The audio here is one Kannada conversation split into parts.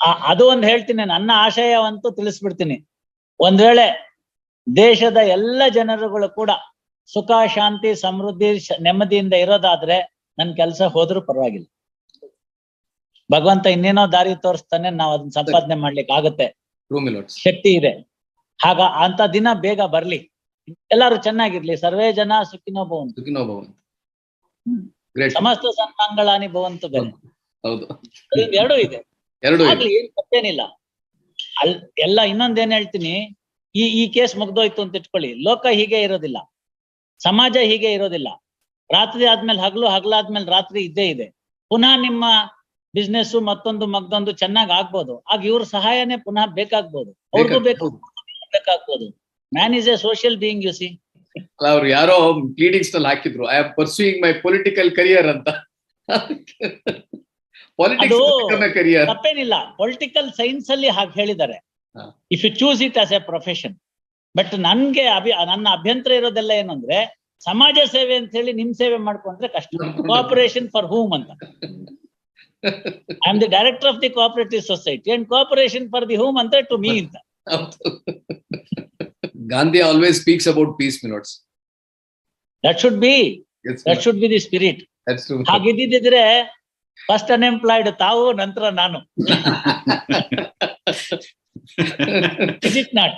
ಅದು ಒಂದು ಹೇಳ್ತೀನಿ ನನ್ನ ಆಶಯವಂತೂ ತಿಳಿಸ್ಬಿಡ್ತೀನಿ. ಒಂದ್ ವೇಳೆ ದೇಶದ ಎಲ್ಲ ಜನರುಗಳು ಕೂಡ ಸುಖ ಶಾಂತಿ ಸಮೃದ್ಧಿ ನೆಮ್ಮದಿಯಿಂದ ಇರೋದಾದ್ರೆ ನನ್ ಕೆಲಸ ಹೋದ್ರು ಪರವಾಗಿಲ್ಲ. ಭಗವಂತ ಇನ್ನೇನೋ ದಾರಿ ತೋರಿಸ್ತಾನೆ ನಾವ್ ಅದನ್ನ ಸಂಪಾದನೆ ಮಾಡ್ಲಿಕ್ಕೆ ಆಗುತ್ತೆ. ಶಕ್ತಿ ಇದೆ. ಹಾಗ ಅಂತ ದಿನ ಬೇಗ ಬರ್ಲಿ. ಎಲ್ಲಾರು ಚೆನ್ನಾಗಿರ್ಲಿ. ಸರ್ವೇ ಜನ ಸುಖಿನೋ ಭವಂತು. ಸುಖಿನೋ ಭವಂತ. ಗ್ರೇಟ್ ಸಮಸ್ತ ಸನ್ಮಂಗಳಾನಿ ಭವಂತ ಬರ್ಲಿ ಹೌದು. ಎರಡೂ ಇದೆ. ಎರಡು ಏನ್ ತಪ್ಪೇನಿಲ್ಲ. ಅಲ್ ಎಲ್ಲ ಇನ್ನೊಂದೇನ್ ಹೇಳ್ತೀನಿ ಈ ಈ ಕೇಸ್ ಮುಗ್ದೋಯ್ತು ಅಂತ ಇಟ್ಕೊಳ್ಳಿ. ಲೋಕ ಹೀಗೆ ಇರೋದಿಲ್ಲ. ಸಮಾಜ ಹೀಗೆ ಇರೋದಿಲ್ಲ. ರಾತ್ರಿ ಆದ್ಮೇಲೆ ಹಗಲು ಹಗಲಾದ್ಮೇಲೆ ರಾತ್ರಿ ಇದ್ದೇ ಇದೆ. ಪುನಃ ನಿಮ್ಮ ಬಿಸ್ನೆಸ್ ಮತ್ತೊಂದು ಮಗ್ದೊಂದು ಚೆನ್ನಾಗ್ ಆಗ್ಬೋದು. ಆಗ ಇವ್ರ ಸಹಾಯನೇ ಪುನಃ ಬೇಕಾಗ್ಬೋದು. ಅವ್ರಿಗೂ ಬೇಕು. ಬೇಕಾಗ್ಬೋದು. Man is a social being you see ಅವ್ರು ಯಾರೋ ಪ್ಲೀಡಿಂಗ್ಸ್ನಲ್ಲಿ ಹಾಕಿದ್ರು I am pursuing my political career ಅಂತ. ತಪ್ಪೇನಿಲ್ಲ. ಪೊಲಿಟಿಕಲ್ ಸೈನ್ಸ್ ಅಲ್ಲಿ ಹಾಗೆ ಹೇಳಿದ್ದಾರೆ. If you choose it as a profession but ನನ್ಗೆ ಅಭಿ ನನ್ನ ಅಭ್ಯಂತರ ಇರೋದೆಲ್ಲ ಏನಂದ್ರೆ ಸಮಾಜ ಸೇವೆ ಅಂತ ಹೇಳಿ ನಿಮ್ ಸೇವೆ ಮಾಡ್ಕೊಂಡ್ರೆ ಕಷ್ಟ. ಕೋಪರೇಷನ್ ಫಾರ್ ಹೂಮ್ ಅಂತ. I am the director of the cooperative society and cooperation for the whom ಅಂತ ಟು ಮೀ ಅಂತ. Gandhi always speaks about peace minutes that should be that should be the spirit ಹಾಗಿದ್ದಿದ್ರೆ first unemployed ತಾವು ನಂತರ ನಾನು. Is it not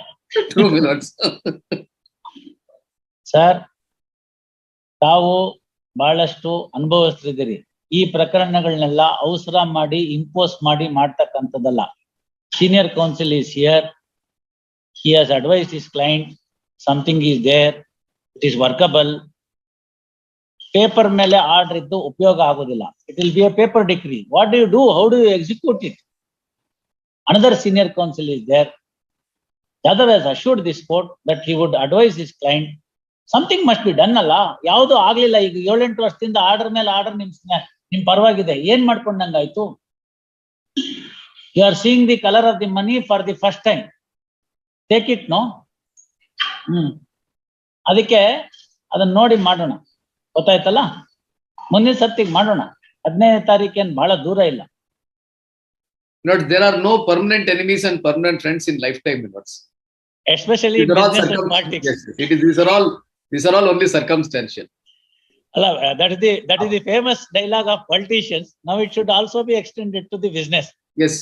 true minutes sir ತಾವು ಬಹಳಷ್ಟು ಅನುಭವಿಸ್ತಿದ್ದೀರಿ. ಈ ಪ್ರಕರಣಗಳನ್ನೆಲ್ಲ ಅವಸರ ಮಾಡಿ ಇಂಪೋಸ್ ಮಾಡಿ ಮಾಡ್ತಕ್ಕಂಥದ್ದಲ್ಲ. Senior counsel is here he has advise his client something is there it is workable paper ಮೇಲೆ ಆರ್ಡರ್ ಇದ್ದು ಉಪಯೋಗ ಆಗೋದಿಲ್ಲ it will be a paper degree what you do how do you execute it another senior counsel there. The other has assured this court that he would advise his client. Something must be done, ಅಲ್ಲ? ಯಾವುದು ಆಗ್ಲಿಲ್ಲ? ಈಗ ಏಳೆಂಟು ವರ್ಷದಿಂದ ಆರ್ಡರ್ ಮೇಲೆ ಆರ್ಡರ್ ನಿಮ್ ನಿಮ್ ಪರವಾಗಿದೆ. ಏನ್ ಮಾಡ್ಕೊಂಡಂಗಾಯ್ತು? You are seeing the colour of the money for the first time take it no hmm. ಅದಕ್ಕೆ ಅದನ್ನ ನೋಡಿ ಮಾಡೋಣ. ಗೊತ್ತಾಯ್ತಲ್ಲ ಮುಂದಿನ ಸತ್ತಿಗೆ ಮಾಡೋಣ ಹದಿನೈದನೇ ತಾರೀಕೇನ್ ಬಹಳ ದೂರ ಇಲ್ಲ Not there are no permanent enemies and permanent friends in lifetime Minots. Especially These are all business circum- politics yes, yes. It is, these are all these are all only circumstantial. ಅಲ್ಲ that is the that is the famous dialogue of politicians now it should also be extended to the business Yes.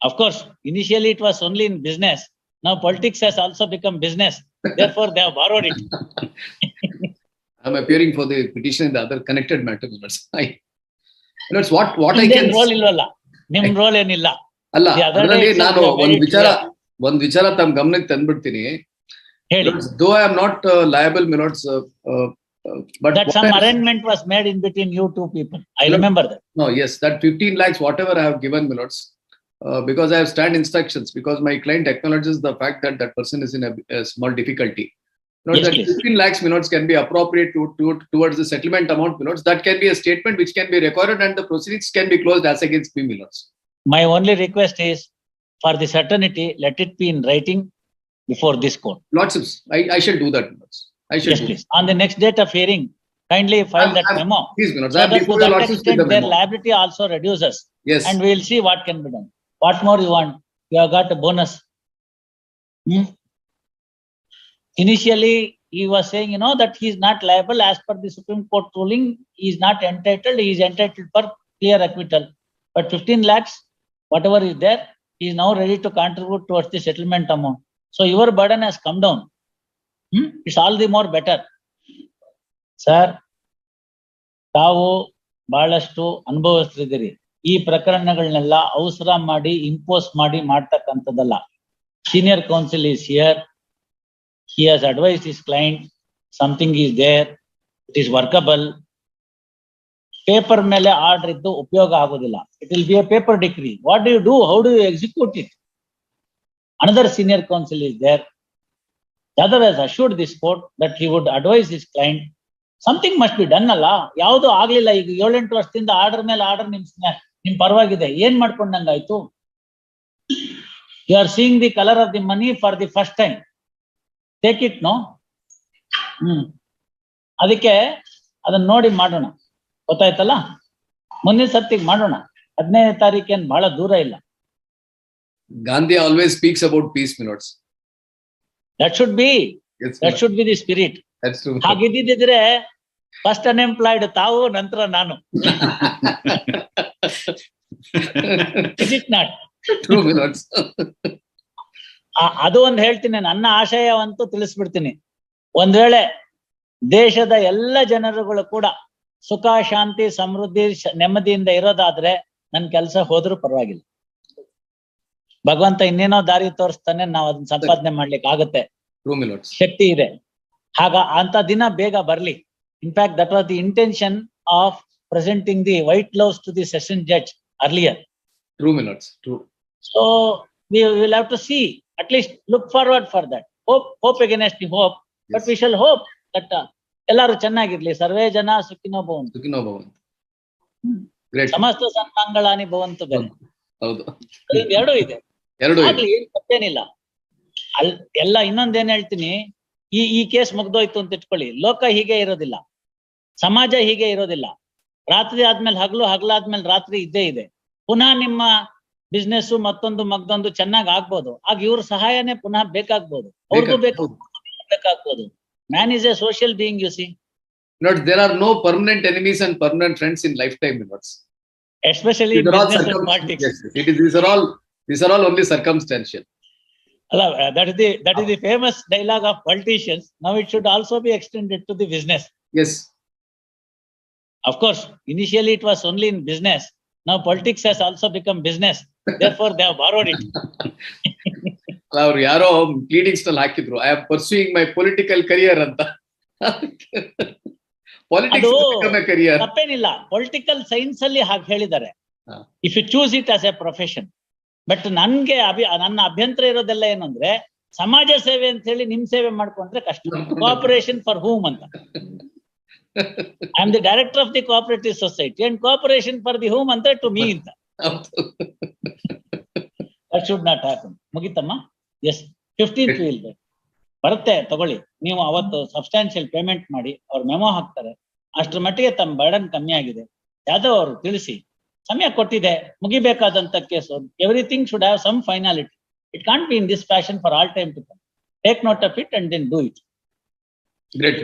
Of course, initially it was only in business. Now politics has also become business. Therefore, they have borrowed it. I'm appearing for the petition in the other connected matter Minots. I Minots, what what I ನಿಮ್ದೇನ್ can ರೋಲ್ ಇಲ್ವಲ್ಲ ನಿಮ್ ರೋಲ್ ಏನಿಲ್ಲ ಅಲ್ಲ The other ಅದರಲ್ಲಿ day itself ನಾನು you have ಒಂದ್ made it ವಿಚಾರ clear. ಒಂದ್ ವಿಚಾರ ತಮ್ಮ ಗಮನಕ್ಕೆ ತಂದ್ಬಿಡ್ತೀನಿ ಹೇಳಿ though I am not liable milords but that some arrangement was made in between you two people. I remember that. No, yes, that 15 lakhs, whatever I have given Milots, uh, because I have stand instructions, because my client acknowledges the fact that that person is in a, a small difficulty. Note Yes, that please. 15 lakhs minutes can be appropriate to, to, towards the settlement amount minutes. That can be a statement which can be recorded and the proceedings can be closed as against me Milots. My only request is for the certainty, let it be in writing before this court. Lordships, I, I shall do that Milots. I shall Yes, do please. On the next date of hearing, kindly file I'm- that I'm- memo. Please Milots, So I am that to that Lordships extent, the their liability also reduces. Yes, and we will see what can be done. What more you want? You have got a bonus. Hmm? Initially, he was saying, you know, that he is not liable as per the Supreme Court ruling. He is not entitled. He is entitled for clear acquittal. But 15 lakhs, whatever is there, he is now ready to contribute towards the settlement amount. So your burden has come down. Hmm? It's all the more better. Sir, ತಾವು ಬಹಳಷ್ಟು ಅನುಭವಿಸ್ತಿದ್ದೀರಿ ಈ ಪ್ರಕರಣಗಳನ್ನೆಲ್ಲ ಅವಸರ ಮಾಡಿ ಇಂಪೋಸ್ ಮಾಡಿ ಮಾಡ್ತಕ್ಕಂಥದ್ದಲ್ಲ senior counsel is here he has advise his client something is there it is workable paper ಮೇಲೆ ಆರ್ಡರ್ ಇದ್ದು ಉಪಯೋಗ ಆಗೋದಿಲ್ಲ. It will be a paper decree what do you do how do you execute it another senior counsel is there. The other has assured this court that he would advise his client something must be done ಅಲ್ಲ? ಯಾವುದು ಆಗ್ಲಿಲ್ಲ, ಈಗ ಏಳೆಂಟು ವರ್ಷದಿಂದ ಆರ್ಡರ್ ಮೇಲೆ ಆರ್ಡರ್ ನಿಮ್ ಸ್ನ- ನಿಮ್ ಪರವಾಗಿದೆ, ಏನ್ ಮಾಡ್ಕೊಂಡಂಗಾಯ್ತು? You are seeing the colour of the money for the first time take it no hmm. ಅದಕ್ಕೆ ಅದನ್ನ ನೋಡಿ ಮಾಡೋಣ. ಗೊತ್ತಾಯ್ತಲ್ಲ? ಮುಂದಿನ ಸತ್ತಿಗೆ ಮಾಡೋಣ. ಹದಿನೈದನೇ ತಾರೀಕೇನು ಬಹಳ ದೂರ ಇಲ್ಲ. Gandhi always speaks about peace minutes. That should be that. Should be the spirit. ಹಾಗಿದ್ದಿದ್ರೆ first unemployed ತಾವು ನಂತರ ನಾನು. Is it not. ಅದು ಒಂದು ಹೇಳ್ತೀನಿ ನನ್ನ ಆಶಯವಂತೂ ತಿಳಿಸ್ಬಿಡ್ತೀನಿ. ಒಂದ್ ವೇಳೆ ದೇಶದ ಎಲ್ಲ ಜನರುಗಳು ಕೂಡ ಸುಖ ಶಾಂತಿ ಸಮೃದ್ಧಿ ನೆಮ್ಮದಿಯಿಂದ ಇರೋದಾದ್ರೆ ನನ್ ಕೆಲಸ ಹೋದ್ರೂ ಪರವಾಗಿಲ್ಲ. ಭಗವಂತ ಇನ್ನೇನೋ ದಾರಿ ತೋರಿಸ್ತಾನೆ ನಾವು ಅದನ್ನ ಸಂಪಾದನೆ ಮಾಡ್ಲಿಕ್ಕೆ ಆಗುತ್ತೆ. ಶಕ್ತಿ ಇದೆ. ಹಾಗ ಅಂತ ದಿನ ಬೇಗ ಬರ್ಲಿ. In fact that was the intention of presenting the white loves to the session judge earlier true minutes true so we will have to see, at least look forward for that. Hope, hope against the hope, but Yes. we shall hope that uh, ಎಲ್ಲರೂ ಚೆನ್ನಾಗಿರ್ಲಿ. ಸರ್ವೇ ಜನ ಸುಖಿನೋ Bhavantu. Hmm. Great. ಸಮಸ್ತ ಸನ್ಮಂಗಳಾನಿ ಭವಂತು ಹೌದು ಎರಡೂ ಇದೆ. ಎರಡು ಏನ್ ತಪ್ಪೇನಿಲ್ಲ. ಅಲ್ ಎಲ್ಲ ಇನ್ನೊಂದೇನ್ ಹೇಳ್ತೀನಿ. ಈ ಈ ಕೇಸ್ ಮುಗ್ದೋಯ್ತು ಅಂತ ಇಟ್ಕೊಳ್ಳಿ. ಲೋಕ ಹೀಗೆ ಇರೋದಿಲ್ಲ. ಸಮಾಜ ಹೀಗೆ ಇರೋದಿಲ್ಲ. ರಾತ್ರಿ ಆದ್ಮೇಲೆ ಹಗಲು ಹಗಲಾದ್ಮೇಲೆ ರಾತ್ರಿ ಇದ್ದೇ ಇದೆ. ಪುನಃ ನಿಮ್ಮ ಬಿಸ್ನೆಸ್ ಮತ್ತೊಂದು ಮಗ್ದೊಂದು ಚೆನ್ನಾಗ್ ಆಗ್ಬೋದು ಆಗ ಇವ್ರ ಸಹಾಯನೇ ಪುನಃ ಬೇಕಾಗ್ಬೋದು ಅವ್ರಿಗೂ ಬೇಕು ಹೌದು. ಬೇಕಾಗ್ಬೋದು man is a social being you see Lords, there are no permanent enemies and permanent friends in lifetime, my lords. Especially These are all business circum- politics yes, it is, these are all, these are all only circumstantial. ಅಲ್ಲ that is the that is the famous dialogue of politicians now it should also be extended to the business Yes, Of course, initially it was only in business. Now politics has also become business. Therefore, they have borrowed it. ಅವ್ರು ಯಾರೋ ಪ್ಲೀಡಿಂಗ್ಸ್ನಲ್ಲಿ ಹಾಕಿದ್ರು I am pursuing my political career ಅಂತ. ಪಾಲಿಟಿಕ್ಸ್ ಕರಿಯರ್ ತಪ್ಪೇನಿಲ್ಲ. ಪೊಲಿಟಿಕಲ್ ಸೈನ್ಸ್ ಅಲ್ಲಿ ಹಾಗೆ ಹೇಳಿದ್ದಾರೆ. If you choose it as a profession but ನನ್ಗೆ ಅಭಿ ನನ್ನ ಅಭ್ಯಂತರ ಇರೋದೆಲ್ಲ ಏನಂದ್ರೆ ಸಮಾಜ ಸೇವೆ ಅಂತ ಹೇಳಿ ನಿಮ್ ಸೇವೆ ಮಾಡ್ಕೊಂಡ್ರೆ ಕಷ್ಟ. ಕೋಆಪರೇಷನ್ ಫಾರ್ ಹೂಮ್ ಅಂತ. I am the director of the cooperative society and cooperation for the whom ಅಂತ ಟು ಮೀ ಅಂತ. ದಟ್ ಶುಡ್ ನಾಟ್ ಹ್ಯಾಪನ್ ಮುಗಿತಮ್ಮ? ಎಸ್ ಫಿಫ್ಟೀನ್ ವಿಲ್ ಬರುತ್ತೆ, ತಗೊಳ್ಳಿ. ನೀವು ಅವತ್ತು ಸಬ್ಸ್ಟಾನ್ಷಿಯಲ್ ಪೇಮೆಂಟ್ ಮಾಡಿ, ಅವ್ರ ಮೆಮೊ ಹಾಕ್ತಾರೆ. ಅಷ್ಟರ ಮಟ್ಟಿಗೆ ತಮ್ಮ ಬರ್ಡನ್ ಕಮ್ಮಿ ಆಗಿದೆ. ಯಾದವ್ ಅವರು ತಿಳಿಸಿ. ಸಮಯ ಕೊಟ್ಟಿದೆ, ಮುಗಿಬೇಕಾದಂತ case everything should have some finality it can't be in this fashion for all time to come take note of it and then do it great